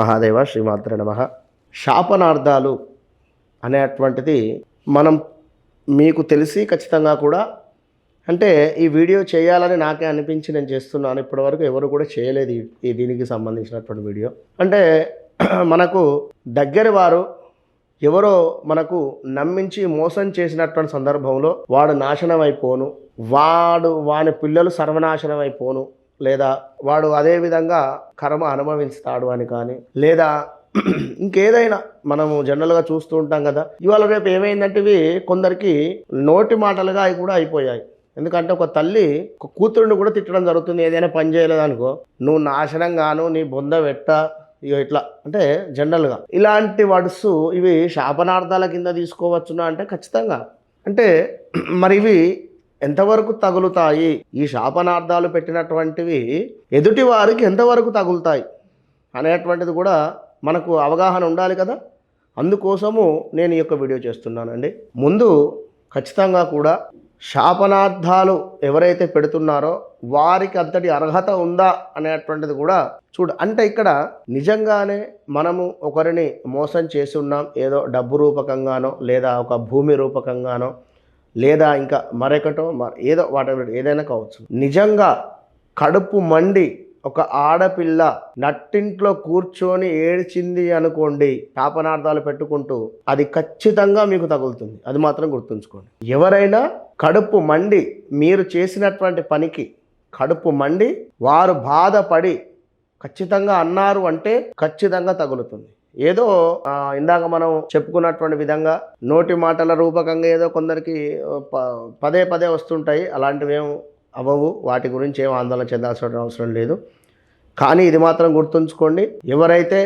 మహాదేవ శ్రీమాత్ర నమ. శాపనార్థాలు అనేటువంటిది మనం మీకు తెలిసి ఖచ్చితంగా కూడా అంటే ఈ వీడియో చేయాలని నాకే అనిపించి నేను చేస్తున్నాను. ఇప్పటివరకు ఎవరు కూడా చేయలేదు ఈ- దీనికి సంబంధించినటువంటి వీడియో. అంటే మనకు దగ్గరి వారు ఎవరో మనకు నమ్మించి మోసం చేసినటువంటి సందర్భంలో వాడు నాశనం అయిపోను వాడు వాని పిల్లలు సర్వనాశనం అయిపోను లేదా వాడు అదే విధంగా కర్మ అనుభవిస్తాడు అని కానీ లేదా ఇంకేదైనా మనము జనరల్గా చూస్తూ ఉంటాం కదా ఇవాళ రేపు ఏమైందంటే ఇవి కొందరికి నోటి మాటలుగా అవి కూడా అయిపోయాయి. ఎందుకంటే ఒక తల్లి ఒక కూతురుని కూడా తిట్టడం జరుగుతుంది ఏదైనా పని చేయలేదనుకో. నువ్వు నాశనం గాను నీ బొంద వెట్ట ఇక ఇట్లా అంటే జనరల్గా. ఇలాంటి వర్డ్స్ ఇవి శాపనార్థాల కింద తీసుకోవచ్చునా అంటే ఖచ్చితంగా. అంటే మరి ఇవి ఎంతవరకు తగులుతాయి? ఈ శాపనార్థాలు పెట్టినటువంటివి ఎదుటి వారికి ఎంతవరకు తగులుతాయి? అనేటువంటిది కూడా మనకు అవగాహన ఉండాలి కదా? అందుకోసము నేను ఈ యొక్క వీడియో చేస్తున్నానండి. ముందు ఖచ్చితంగా కూడా శాపనార్థాలు ఎవరైతే పెడుతున్నారో వారికి అంతటి అర్హత ఉందా అనేటువంటిది కూడా చూడు. అంటే ఇక్కడ నిజంగానే మనము ఒకరిని మోసం చేసి ఉన్నాం. ఏదో డబ్బు రూపకంగానో లేదా ఒక భూమి రూపకంగానో లేదా ఇంకా మరొకటో మ- ఏదో వాటి ఏదైనా కావచ్చు. నిజంగా కడుపు మండి ఒక ఆడపిల్ల నట్టింట్లో కూర్చొని ఏడ్చింది అనుకోండి శాపనార్థాలు పెట్టుకుంటూ అది ఖచ్చితంగా మీకు తగులుతుంది. అది మాత్రం గుర్తుంచుకోండి. ఎవరైనా కడుపు మండి మీరు చేసినటువంటి పనికి కడుపు మండి వారు బాధపడి ఖచ్చితంగా అన్నారు అంటే ఖచ్చితంగా తగులుతుంది. ఏదో ఇందాక మనం చెప్పుకున్నటువంటి విధంగా నోటి మాటల రూపకంగా ఏదో కొందరికి ప- పదే పదే వస్తుంటాయి. అలాంటివి ఏం అవ్వవు. వాటి గురించి ఏం ఆందోళన చెందాల్సిన అవసరం లేదు. కానీ ఇది మాత్రం గుర్తుంచుకోండి. ఎవరైతే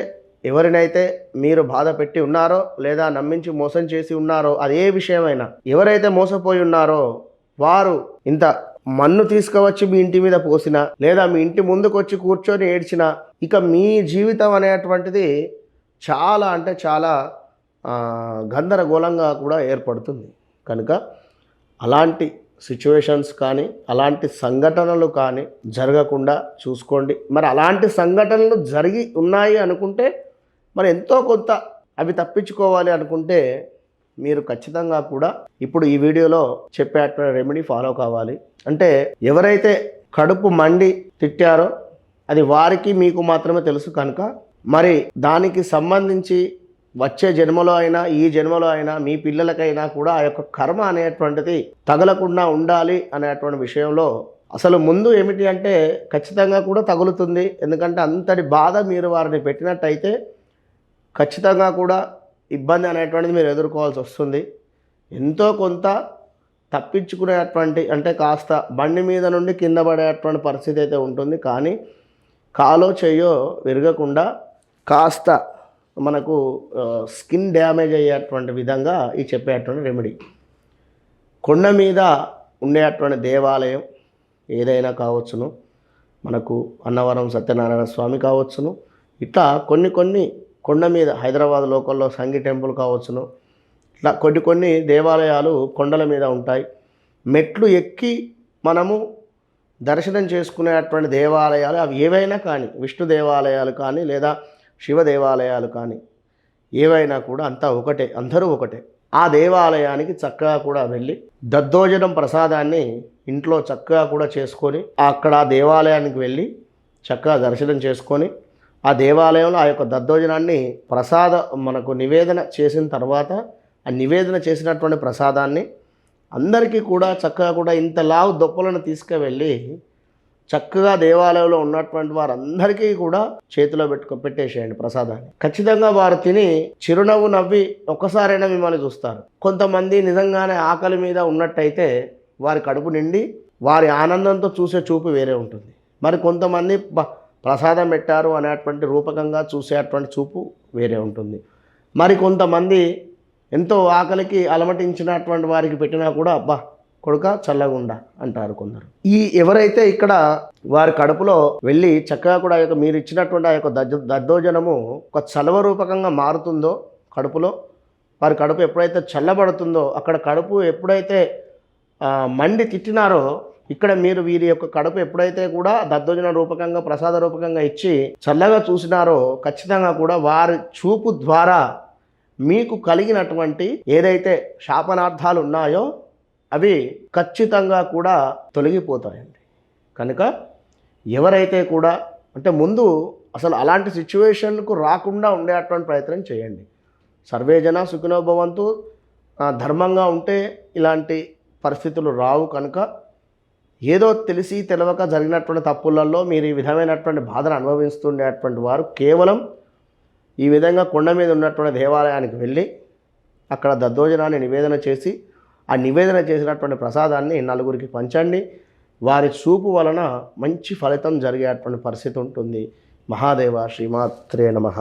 ఎవరినైతే మీరు బాధ పెట్టి ఉన్నారో లేదా నమ్మించి మోసం చేసి ఉన్నారో అది ఏ విషయమైనా ఎవరైతే మోసపోయి ఉన్నారో వారు ఇంత మన్ను తీసుకువచ్చి మీ ఇంటి మీద పోసినా లేదా మీ ఇంటి ముందుకు వచ్చి కూర్చొని ఏడ్చినా ఇక మీ జీవితం అనేటువంటిది చాలా అంటే చాలా గందరగోళంగా కూడా ఏర్పడుతుంది. కనుక అలాంటి సిచ్యువేషన్స్ కానీ అలాంటి సంఘటనలు కానీ జరగకుండా చూసుకోండి. మరి అలాంటి సంఘటనలు జరిగి ఉన్నాయి అనుకుంటే మరి ఎంతో కొంత అవి తప్పించుకోవాలి అనుకుంటే మీరు ఖచ్చితంగా కూడా ఇప్పుడు ఈ వీడియోలో చెప్పేటువంటి రెమెడీ ఫాలో కావాలి. అంటే ఎవరైతే కడుపు మండి తిట్టారో అది వారికి మీకు మాత్రమే తెలుసు కనుక మరి దానికి సంబంధించి వచ్చే జన్మలో అయినా ఈ జన్మలో అయినా మీ పిల్లలకైనా కూడా ఆ యొక్క కర్మ అనేటువంటిది తగలకుండా ఉండాలి అనేటువంటి విషయంలో అసలు ముందు ఏమిటి అంటే ఖచ్చితంగా కూడా తగులుతుంది. ఎందుకంటే అంతటి బాధ మీరు వారిని పెట్టినట్టయితే ఖచ్చితంగా కూడా ఇబ్బంది అనేటువంటిది మీరు ఎదుర్కోవాల్సి వస్తుంది. ఎంతో కొంత తప్పించుకునేటువంటి అంటే కాస్త బండి మీద నుండి కింద పడేటువంటి పరిస్థితి అయితే ఉంటుంది. కానీ కాలో చెయ్యో విరగకుండా కాస్త మనకు స్కిన్ డ్యామేజ్ అయ్యేటువంటి విధంగా ఈ చెప్పేటువంటి రెమెడీ. కొండ మీద ఉండేటువంటి దేవాలయం ఏదైనా కావచ్చును. మనకు అన్నవరం సత్యనారాయణ స్వామి కావచ్చును. ఇట్లా కొన్ని కొన్ని కొండ మీద హైదరాబాద్ లోకల్లో సంగీ టెంపుల్ కావచ్చును. ఇట్లా కొన్ని కొన్ని దేవాలయాలు కొండల మీద ఉంటాయి. మెట్లు ఎక్కి మనము దర్శనం చేసుకునేటువంటి దేవాలయాలు అవి ఏవైనా కానీ విష్ణు దేవాలయాలు కానీ లేదా శివ దేవాలయాలు కానీ ఏవైనా కూడా అంతా ఒకటే అందరూ ఒకటే. ఆ దేవాలయానికి చక్కగా కూడా వెళ్ళి దద్దోజనం ప్రసాదాన్ని ఇంట్లో చక్కగా కూడా చేసుకొని అక్కడ ఆ దేవాలయానికి వెళ్ళి చక్కగా దర్శనం చేసుకొని ఆ దేవాలయంలో ఆ యొక్క దద్దోజనాన్ని ప్రసాద మనకు నివేదన చేసిన తర్వాత ఆ నివేదన చేసినటువంటి ప్రసాదాన్ని అందరికీ కూడా చక్కగా కూడా ఇంత లావు దొప్పలను తీసుకువెళ్ళి చక్కగా దేవాలయంలో ఉన్నటువంటి వారందరికీ కూడా చేతిలో పెట్టుకో పెట్టేసేయండి ప్రసాదాన్ని. ఖచ్చితంగా వారు తిని చిరునవ్వు నవ్వి ఒక్కసారైనా మిమ్మల్ని చూస్తారు. కొంతమంది నిజంగానే ఆకలి మీద ఉన్నట్టయితే వారి కడుపు నిండి వారి ఆనందంతో చూసే చూపు వేరే ఉంటుంది. మరి కొంతమంది ప్రసాదం పెట్టారు అనేటువంటి రూపకంగా చూసేటువంటి చూపు వేరే ఉంటుంది. మరి కొంతమంది ఎంతో ఆకలికి అలమటించినటువంటి వారికి పెట్టినా కూడా అబ్బా కొడుక చల్లగుండా అంటారు కొందరు. ఈ ఎవరైతే ఇక్కడ వారి కడుపులో వెళ్ళి చక్కగా కూడా ఆ యొక్క మీరు ఇచ్చినటువంటి ఆ యొక్క దజ్జ దద్దోజనము ఒక చలవ రూపకంగా మారుతుందో కడుపులో వారి కడుపు ఎప్పుడైతే చల్లబడుతుందో అక్కడ కడుపు ఎప్పుడైతే మండి తిట్టినారో ఇక్కడ మీరు వీరి యొక్క కడుపు ఎప్పుడైతే కూడా దద్దోజన రూపకంగా ప్రసాద రూపకంగా ఇచ్చి చల్లగా చూసినారో ఖచ్చితంగా కూడా వారి చూపు ద్వారా మీకు కలిగినటువంటి ఏదైతే శాపనార్థాలు ఉన్నాయో అవి ఖచ్చితంగా కూడా తొలగిపోతాయండి. కనుక ఎవరైతే కూడా అంటే ముందు అసలు అలాంటి సిచ్యువేషన్కు రాకుండా ఉండేటువంటి ప్రయత్నం చేయండి. సర్వే జన ధర్మంగా ఉంటే ఇలాంటి పరిస్థితులు రావు కనుక ఏదో తెలిసి తెలవక జరిగినటువంటి తప్పులలో మీరు ఈ విధమైనటువంటి బాధను అనుభవిస్తుండేటువంటి వారు కేవలం ఈ విధంగా కొండ మీద ఉన్నటువంటి దేవాలయానికి వెళ్ళి అక్కడ దద్దోజనాన్ని నివేదన చేసి ఆ నివేదన చేసినటువంటి ప్రసాదాన్ని నలుగురికి పంచండి. వారి చూపు వలన మంచి ఫలితం జరిగేటువంటి పరిస్థితి ఉంటుంది. మహాదేవ శ్రీమాత్రే నమః.